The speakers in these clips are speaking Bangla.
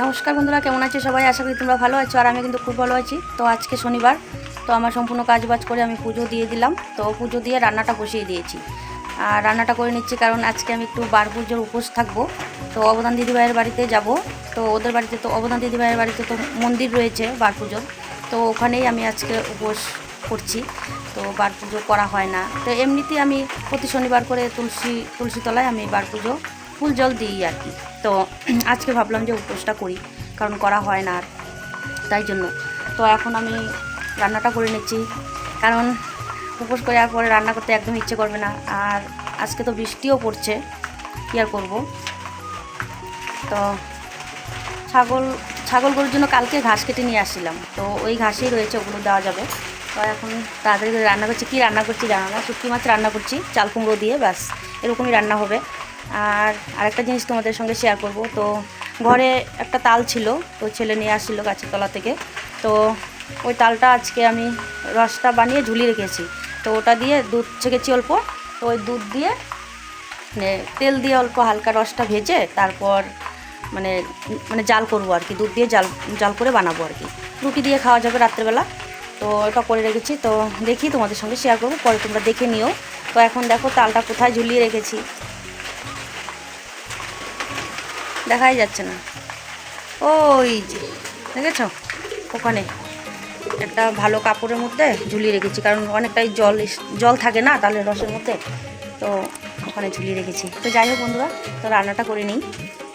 নমস্কার বন্ধুরা, কেমন আছে সবাই? আশা করি তোমরা ভালো আছো, আর আমি কিন্তু খুব ভালো আছি। তো আজকে শনিবার, তো আমার সম্পূর্ণ কাজ বাজ করে আমি পুজো দিয়ে দিলাম। তো পুজো দিয়ে রান্নাটা বসিয়ে দিয়েছি। আর রান্নাটা করে নিচ্ছি কারণ আজকে আমি একটু বার পুজোর উপোস থাকব। তো অবদান দিদিভাইয়ের বাড়িতে যাব। তো ওদের বাড়িতে তো, অবদান দিদিভাইয়ের বাড়িতে তো মন্দির রয়েছে বার পুজোর তো ওখানেই আমি আজকে উপোস করছি। তো বার পুজো করা হয় না। তো এমনিতেই আমি প্রতি শনিবার করে তুলসী তুলসীতলায় আমি বার পুজো ফুল জল দিই আর কি। তো আজকে ভাবলাম যে উপোসটা করি, কারণ করা হয় না আর, তাই জন্য। তো এখন আমি রান্নাটা করে নিচ্ছি, কারণ উপোস করার পরে রান্না করতে একদম ইচ্ছে করবে না। আর আজকে তো বৃষ্টিও পড়ছে, কী আর করব? তো ছাগল ছাগল গরুর জন্য কালকে ঘাস কেটে নিয়ে আসছিলাম। তো ওই ঘাসেই রয়েছে, ওগুলো দেওয়া যাবে। তো এখন তাড়াতাড়ি রান্না করছি। কী রান্না করছি জানো না, শুটকি মাছ রান্না করছি, চাল কুমড়ো দিয়ে, ব্যাস। এরকমই রান্না হবে। আর আরেকটা জিনিস তোমাদের সঙ্গে শেয়ার করব। তো ঘরে একটা তাল ছিল, তো ছেলে নিয়ে আসছিল গাছের তলা থেকে। তো ওই তালটা আজকে আমি রসটা বানিয়ে ঝুলিয়ে রেখেছি। তো ওটা দিয়ে দুধ ছেঁকেছি অল্প। তো ওই দুধ দিয়ে মানে তেল দিয়ে অল্প হালকা রসটা ভেজে তারপর মানে মানে জাল করব আর কি, দুধ দিয়ে জাল জাল করে বানাবো আর কি। রুটি দিয়ে খাওয়া যাবে রাত্রেবেলা। তো এটা করে রেখেছি। তো দেখি তোমাদের সঙ্গে শেয়ার করব, পরে তোমরা দেখে নিও। তো এখন দেখো তালটা কোথায় ঝুলিয়ে রেখেছি। দেখাই যাচ্ছে না। ওই যে, দেখেছ? ওখানে একটা ভালো কাপড়ের মধ্যে ঝুলিয়ে রেখেছি, কারণ অনেকটাই জল জল থাকে না তাহলে রসের মধ্যে, তো ওখানে ঝুলিয়ে রেখেছি। তো যাই হোক বন্ধুরা, তো রান্নাটা করে নিই।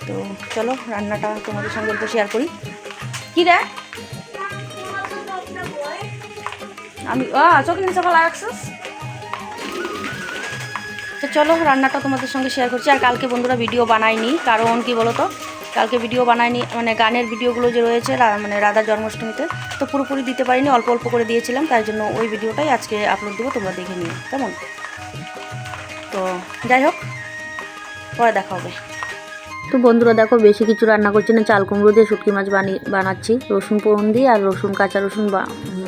তো চলো, রান্নাটা তোমাদের সঙ্গে একটু শেয়ার করি। কী রে? আমি চোখে সকাল রাখছিস? তো চলো, রান্নাটা তোমাদের সঙ্গে শেয়ার করছি। আর কালকে বন্ধুরা ভিডিও বানাইনি কারণ কি বলো তো কালকে ভিডিও বানাইনি মানে গানের ভিডিওগুলো যে রয়েছে মানে রাধা জন্মাষ্টমীতে, তো পুরোপুরি দিতে পারিনি, অল্প অল্প করে দিয়েছিলাম, তাই জন্য ওই ভিডিওটাই আজকে আপলোড দেবো, তোমরা দেখে নিও, কেমন? তো যাই হোক, পরে দেখা হবে। তো বন্ধুরা দেখো, বেশি কিছু রান্না করছি না, চাল কুমড়ো দিয়ে শুটকি মাছ বানিয়ে বানাচ্ছি, রসুন পোড়ন দিয়ে আর রসুন, কাঁচা রসুন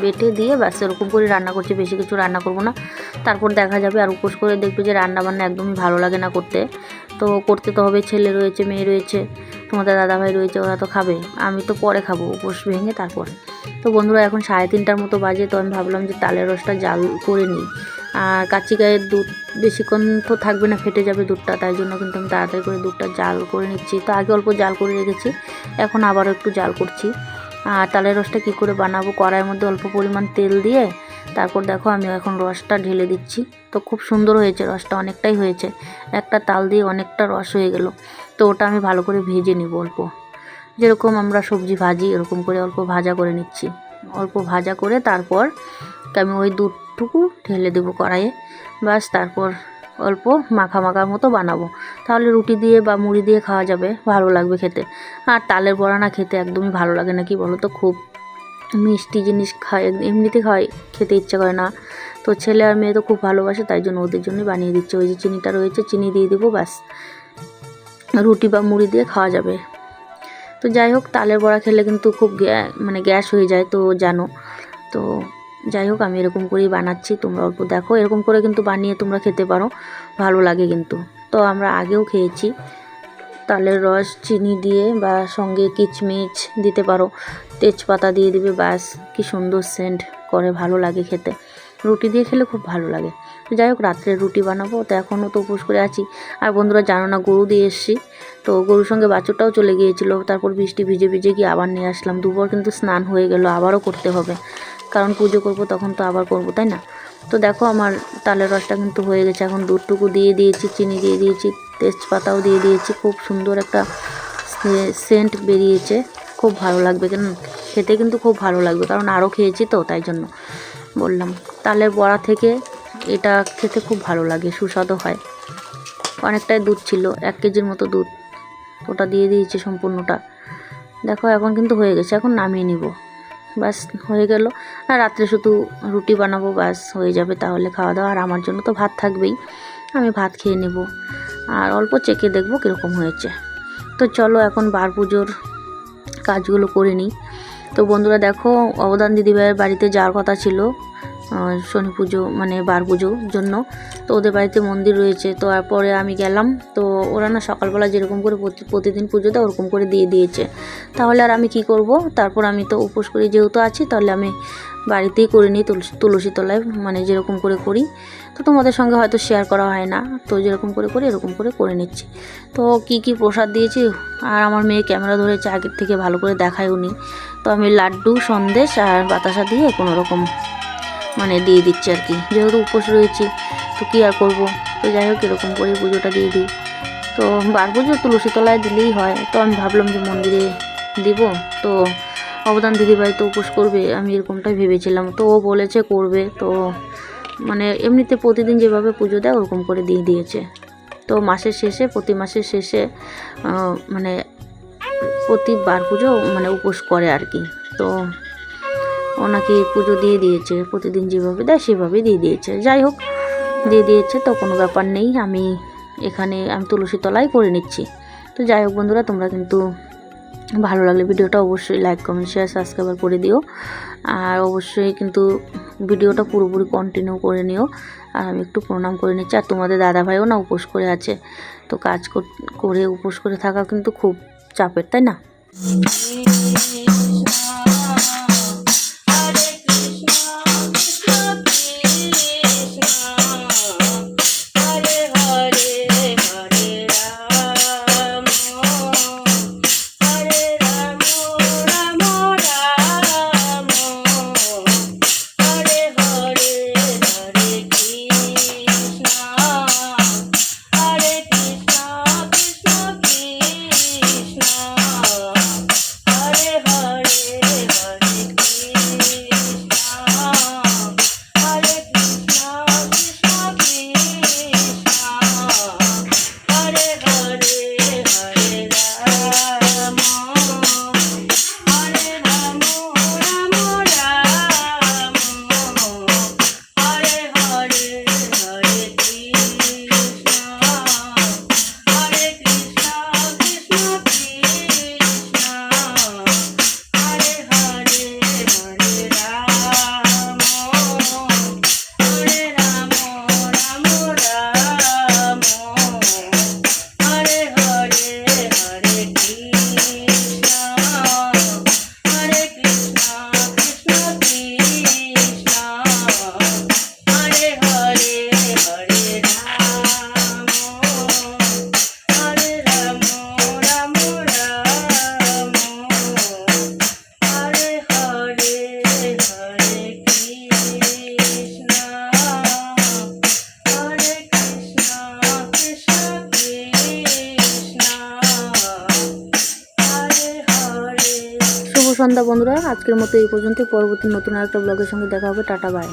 বেটে দিয়ে ব্যাস, এরকম করে রান্না করছি, বেশি কিছু রান্না করব না। তারপর দেখা যাবে আর উপোস করে দেখবে যে রান্না বান্না একদমই ভালো লাগে না করতে। তো করতে তো হবে, ছেলে রয়েছে, মেয়ে রয়েছে, তোমাদের দাদাভাই রয়েছে, ওরা তো খাবে। আমি তো পরে খাব, উপোস ভেঙে তারপর। তো বন্ধুরা, এখন সাড়ে তিনটার মতো বাজে, তো আমি ভাবলাম যে তালের রসটা জাল করে নিই। আর কাচ্চি গায়ের দুধ বেশিক্ষণ তো থাকবে না, ফেটে যাবে দুধটা, তাই জন্য কিন্তু আমি তাড়াতাড়ি করে দুধটা জাল করে নিচ্ছি। তো আগে অল্প জাল করে রেখেছি, এখন আবারও একটু জাল করছি। আর তালের রসটা কি করে বানাবো? কড়াইয়ের মধ্যে অল্প পরিমাণ তেল দিয়ে তারপর দেখো আমি এখন রসটা ঢেলে দিচ্ছি। তো খুব সুন্দর হয়েছে রসটা, অনেকটাই হয়েছে। একটা তাল দিয়ে অনেকটা রস হয়ে গেল। তো ওটা আমি ভালো করে ভেজে নিব অল্প। যেরকম আমরা সবজি ভাজি, এরকম করে অল্প ভাজা করে নিচ্ছি। অল্প ভাজা করে তারপর আমি ওই দুধটুকু ঢেলে দেবো কড়াইয়ে। বাস তারপর অল্প মাখা মাখার মতো বানাবো। তাহলে রুটি দিয়ে বা মুড়ি দিয়ে খাওয়া যাবে, ভালো লাগবে খেতে। আর তালের বড়া না খেতে একদমই ভালো লাগে না, কি বলো তো? খুব মিষ্টি জিনিস খায়, এমনিতে খায়, খেতে ইচ্ছে করে না। তো ছেলে আর মেয়ে তো খুব ভালোবাসে, তাই জন্য ওদের জন্যই বানিয়ে দিচ্ছে। ওই যে চিনিটা রয়েছে, চিনি দিয়ে দিব, ব্যাস। রুটি বা মুড়ি দিয়ে খাওয়া যাবে। তো যাই হোক, তালের বড়া খেলে কিন্তু খুব মানে গ্যাস হয়ে যায়, তো জানো। তো যাই হোক, আমি এরকম করেই বানাচ্ছি, তোমরা অল্প দেখো। এরকম করে কিন্তু বানিয়ে তোমরা খেতে পারো, ভালো লাগে কিন্তু। তো আমরা আগেও খেয়েছি। তালের রস, চিনি দিয়ে বা সঙ্গে কিচমিচ দিতে পারো। তেজপাতা দিয়ে দিবে, ব্যাস, কি সুন্দর সেন্ট করে, ভালো লাগে খেতে। রুটি দিয়ে খেলে খুব ভালো লাগে। তো যাই হোক, রাত্রে রুটি বানাবো, তো এখনও তো উপোস করে আছি। আর বন্ধুরা, জানো না, গরু দিয়ে এসছি। তো গরুর সঙ্গে বাছুরটাও চলে গিয়েছিল, তারপর বৃষ্টি ভিজে ভিজে গিয়ে আবার নিয়ে আসলাম। দুবার কিন্তু স্নান হয়ে গেল, আবারও করতে হবে। কারণ পুজো করব, তখন তো আবার করব, তাই না? তো দেখো আমার তালের রসটা কিন্তু হয়ে গেছে। এখন দুধটুকু দিয়ে দিয়েছি, চিনি দিয়ে দিয়েছি, তেজপাতাও দিয়ে দিয়েছি। খুব সুন্দর একটা সেন্ট বেরিয়েছে। খুব ভালো লাগবে, কেন? খেতে কিন্তু খুব ভালো লাগবে, কারণ আরও খেয়েছি তো, তাই জন্য বললাম। তালের বড়া থেকে এটা খেতে খুব ভালো লাগে, সুস্বাদু হয়। অনেকটাই দুধ ছিল, এক কেজির মতো দুধ। ওটা দিয়ে দিয়েছি সম্পূর্ণটা। দেখো এখন কিন্তু হয়ে গেছে, এখন নামিয়ে নিব। ব্যাস, হয়ে গেল। আর রাত্রে শুধু রুটি বানাবো, ব্যাস, হয়ে যাবে তাহলে খাওয়া দাওয়া আর আমার জন্য তো ভাত থাকবেই, আমি ভাত খেয়ে নেব। আর অল্প চেকে দেখব কীরকম হয়েছে। তো চলো এখন বার পুজোর কাজগুলো করে নিই। তো বন্ধুরা দেখো, অবদান দিদিভাইয়ের বাড়িতে যাওয়ার কথা ছিল। শনি পুজো মানে বার পুজোর জন্য। তো ওদের বাড়িতে মন্দির রয়েছে। তো আর পরে আমি গেলাম। তো ওরা না সকালবেলা যেরকম করে প্রতি- প্রতিদিন পুজো দেয়, ওরকম করে দিয়ে দিয়েছে। তাহলে আর আমি কি করব? তারপর আমি তো উপোস করি, যেহেতু আছি, তাহলে আমি বাড়িতেই করে নিই তুলসী তুলসী তলায় মানে যেরকম করে করি। তো তোমাদের সঙ্গে হয়তো শেয়ার করা হয় না। তো যেরকম করে করি, এরকম করে করে নিচ্ছি। তো কি কি প্রসাদ দিয়েছি? আর আমার মেয়ে ক্যামেরা ধরেছে, আগের থেকে ভালো করে দেখায় উনি তো আমি লাড্ডু, সন্দেশ আর বাতাসা দিয়ে কোনো রকম মানে দিয়ে দিচ্ছে আর কি। যেহেতু উপোস রয়েছি, তো কী আর করব? তো যাই হোক, এরকম করে পুজোটা দিয়ে দিই। তো বার পুজো তুলসী তলায় দিলেই হয়। তো আমি ভাবলাম যে মন্দিরে দিব। তো অবদান দিদিভাই তো উপোস করবে, আমি এরকমটাই ভেবেছিলাম। তো ও বলেছে করবে। তো মানে এমনিতে প্রতিদিন যেভাবে পুজো দেয়, ওরকম করে দিয়ে দিয়েছে। তো মাসের শেষে, প্রতি মাসের শেষে মানে প্রতিবার পুজো মানে উপোস করে আর কি। তো ওনাকে পুজো দিয়ে দিয়েছে, প্রতিদিন যেভাবে দেয় সেভাবেই দিয়ে দিয়েছে। যাই হোক, দিয়ে দিয়েছে তো কোনো ব্যাপার নেই, আমি এখানে, আমি তুলসী তলায় করে নিচ্ছি। তো যাই হোক বন্ধুরা, তোমরা কিন্তু ভালো লাগলে ভিডিওটা অবশ্যই লাইক কমেন্ট শেয়ার সাবস্ক্রাইবার করে দিও। আর অবশ্যই কিন্তু ভিডিওটা পুরোপুরি কন্টিনিউ করে নিও। আর আমি একটু প্রণাম করে নিচ্ছি। আর তোমাদের দাদাভাইও না উপোস করে আছে। তো কাজ করে উপোস করে থাকা কিন্তু খুব চাপের, তাই না? বন্ধুরা আজকের মতো এই পর্যন্ত পরবর্তী নতুন আরেকটা ব্লগের সঙ্গে দেখা হবে টাটা বাই